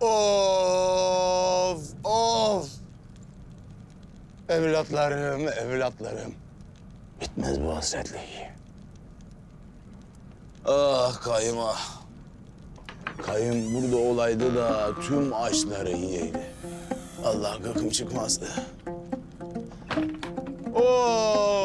Of, of. Evlatlarım, evlatlarım. Bitmez bu hasretlik. Ah kayıma. Kayım burada olaydı da tüm ağaçları yiyeydi. Allah kakım çıkmazdı. Oo!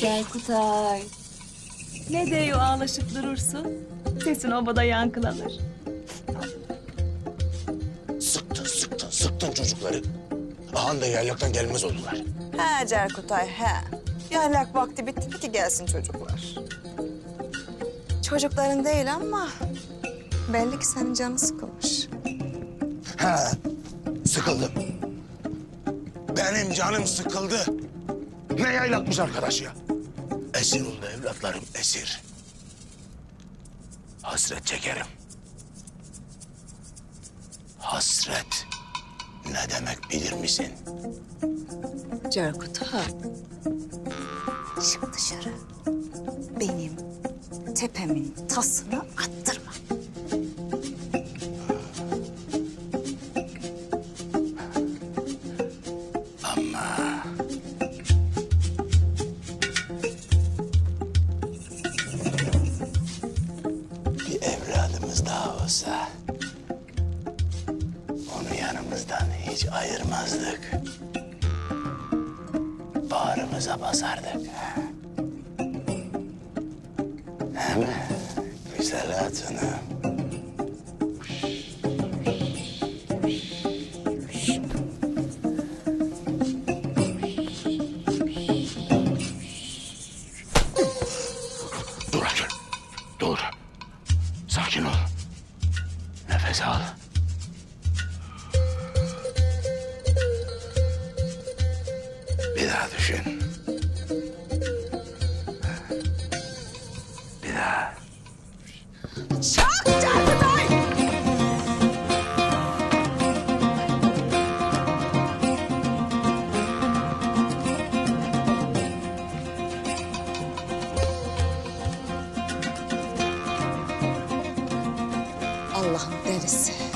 Cerkutay. Ne diyor ağlaşıp durursun? Sesin obada yankılanır. Sıktın, sıktın, sıktın çocukları. Ahan da yaylaktan gelmez oldular. He Cerkutay he. Yaylak vakti bitti mi ki gelsin çocuklar. Çocukların değil ama belli ki senin canın sıkılmış. He, sıkıldım. Benim canım sıkıldı. Ne yaylakmış arkadaş ya. Esir oldu evlatlarım, esir. Hasret çekerim. Hasret ne demek bilir misin? Cerkutay. Çık dışarı. Benim tepemin tasını attırma. Daha olsa onu yanımızdan hiç ayırmazdık. Bağrımıza basardık. Mi? Güzel hatunum. Dur. Sakin ol. Nefes al. Bir daha düşün. Allah'ın delisi.